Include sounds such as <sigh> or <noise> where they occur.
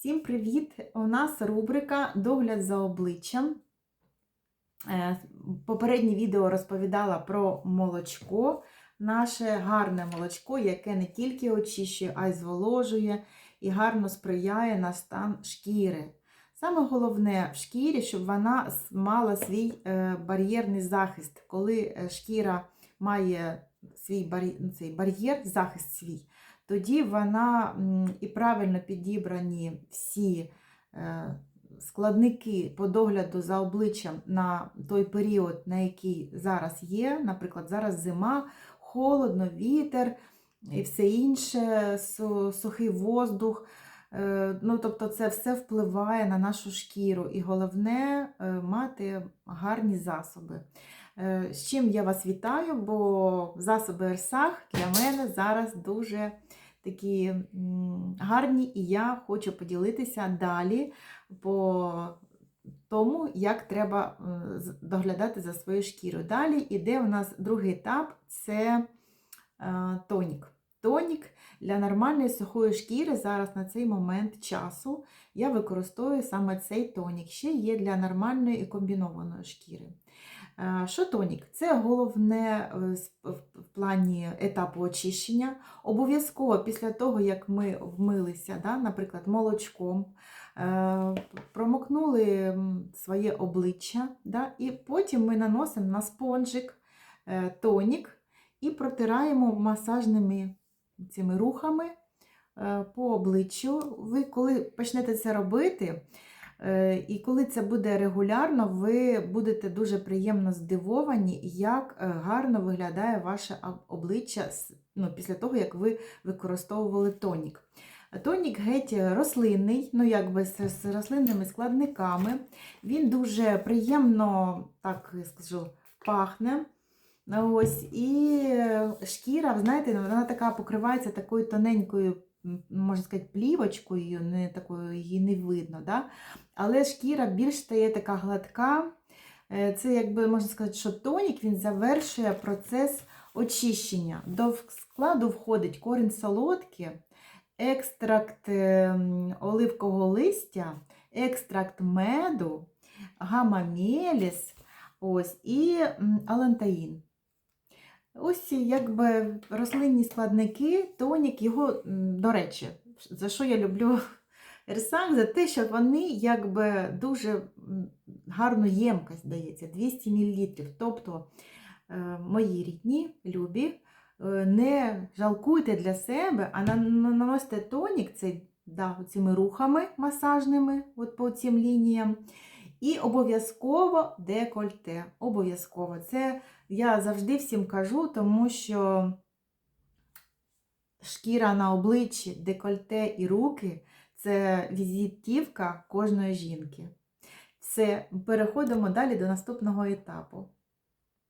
Всім привіт! У нас рубрика Догляд за обличчям. Е, Попереднє відео розповідала про молочко, наше гарне молочко, яке не тільки очищує, а й зволожує і гарно сприяє на стан шкіри. Саме головне в шкірі, щоб вона мала свій е, бар'єрний захист. Коли е, шкіра має свій бар'єр, цей бар'єр, захист свій, тоді вона і правильно підібрані всі е, складники по догляду за обличчям на той період, на який зараз є. Наприклад, зараз зима, холодно, вітер і все інше, сухий воздух. Е, Ну, тобто це все впливає на нашу шкіру. І головне е, мати гарні засоби. Е, З чим я вас вітаю, бо засоби Ерсах для мене зараз дуже такі гарні, і я хочу поділитися далі по тому, як треба доглядати за своєю шкірою. Далі іде у нас другий етап це тонік. Тонік для нормальної сухої шкіри зараз на цей момент часу я використовую саме цей тонік. Ще є для нормальної і комбінованої шкіри. Е, Що тонік? Це головне е, в плані етапу очищення. Обов'язково після того, як ми вмилися, да, наприклад, молочком, е, промокнули своє обличчя, да, і потім ми наносимо на спонжик тонік і протираємо масажними цими рухами е, по обличчю. Ви коли почнете це робити, Е, І коли це буде регулярно, ви будете дуже приємно здивовані, як е, гарно виглядає ваше обличчя ну, після того, як ви використовували тонік. Тонік геть рослинний, ну якби з, з рослинними складниками. Він дуже приємно, так скажу, пахне. Ось, і шкіра, знаєте, вона така покривається такою тоненькою, можна сказати, плівочкою, не такою її не видно. Да? Але шкіра більш стає така гладка. Е, Це, якби можна сказати, що тонік він завершує процес очищення. До складу входить корінь солодки, екстракт ем, оливкового листя, екстракт меду, гамамеліс ось, і алантаїн. Ось якби рослинні складники, тонік, його, до речі, за що я люблю <laughs> Ерсак, за те, що вони якби дуже гарну ємкость дається, 200 мл. Тобто, е, мої рідні, любі, е, не жалкуйте для себе, а на- на- наносите тонік цей, да, цими рухами масажними, от по цим лініям. І обов'язково декольте. Обов'язково. Це я завжди всім кажу, тому що шкіра на обличчі, декольте і руки це візитівка кожної жінки. Все, переходимо далі до наступного етапу.